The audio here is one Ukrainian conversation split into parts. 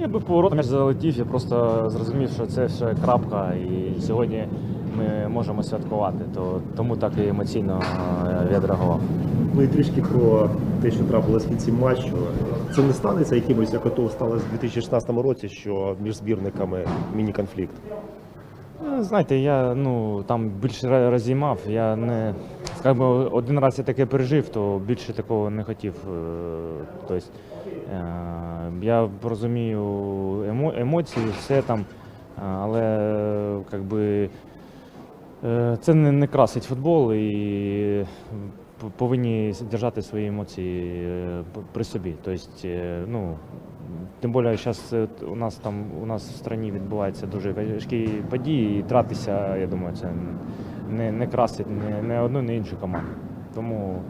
Я би поворот м'яч залетів, я просто зрозумів, що це все крапка, і сьогодні ми можемо святкувати. То тому так і емоційно е, відреагував. Ну і трішки про те, що трапилось в кінці матчу. Це не станеться якимось, як ото сталося в 2016 році, що між збірниками міні-конфлікт. Ну, Знаєте, я ну там більше ра- разів мав. Я не скажімо, один раз я таке пережив, то більше такого не хотів. Е, Тобто е, я розумію емо, емоції, все там, е, але как би, е, це не, красить футбол і повинні держати свої емоції при собі. Тобто, ну, Тим більше зараз у нас там у нас в страні відбуваються дуже важкі події, і тратися, я думаю, це не, не красить ні, ні одну, ні іншу команду. Тому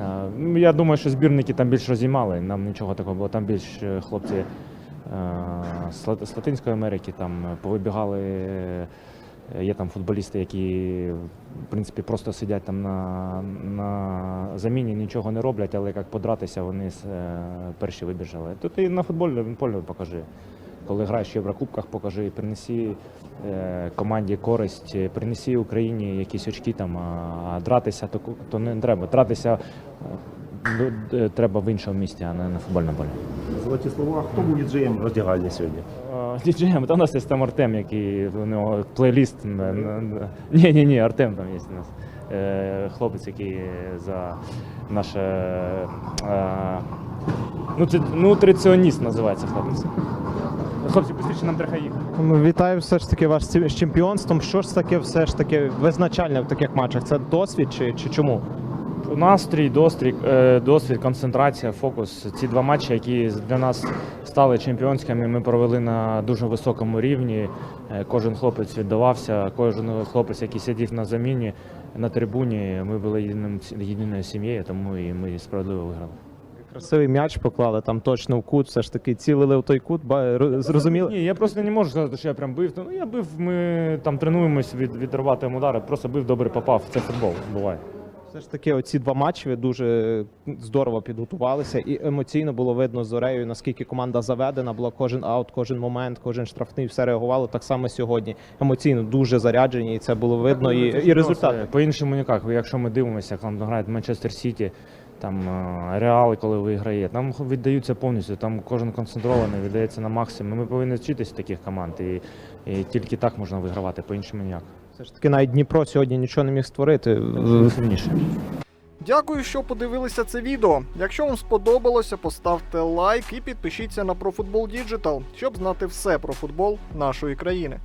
е, ну, я думаю, що збірники там більш розіймали, нам нічого такого було. Там більш е, хлопці е, з Латинської Америки там повибігали. е, Є там футболісти, які в принципі просто сидять там на, на заміні, нічого не роблять, але як подратися, вони е, перші вибіжали. Тут і на футбольному полі покажи. Коли граєш в Єврокубках, покажи, принеси е, команді користь, е, принеси Україні якісь очки там, а, дратися то, то не треба. Дратися е, ну, треба в іншому місці, а не на футбольному полі. Золоті слова. Хто був діджеєм роздягальні сьогодні? Діджеєм, та у нас є там Артем, який у нього плейліст. Ні, ні, ні, Артем там є у нас. Хлопець, який за наше. Ну, це нутриціоніст називається хлопець. Хлопці, швидше нам треба їхати. Ну, Вітаю все ж таки вас з цим- чемпіонством. Що ж таке все ж таки визначальне в таких матчах? Це досвід чи, чи чому? Настрій, досвід, е, досвід, концентрація, фокус. Ці два матчі, які для нас стали чемпіонськими, ми провели на дуже високому рівні. Е, Кожен хлопець віддавався, кожен хлопець, який сидів на заміні на трибуні, ми були єдиним, єдиною сім'єю, тому і ми справедливо виграли. Красивий м'яч поклали там точно в кут, все ж таки цілили в той кут. Ба- ро- Зрозуміли? Ні, я просто не можу сказати, що я прям бив. Ну я бив, ми там тренуємось від, відривати удари, просто бив, добре попав. Це футбол, буває. Все ж таки, оці два матчі ви дуже здорово підготувалися, і емоційно було видно з Зорею, наскільки команда заведена була кожен аут, кожен момент, кожен штрафний, все реагувало. Так само сьогодні. Емоційно дуже заряджені, і це було видно. І, і результат. По-іншому ніяк. Якщо ми дивимося, як там грають Манчестер Сіті, там е, Реал, коли виграє, там віддаються повністю, там кожен концентрований, віддається на максимум. Ми повинні вчитися таких команд, і, і тільки так можна вигравати, по-іншому ніяк. Все ж таки, навіть Дніпро сьогодні нічого не міг створити. Сильніше. Дякую, що подивилися це відео. Якщо вам сподобалося, поставте лайк і підпишіться на ProFootball Digital, щоб знати все про футбол нашої країни.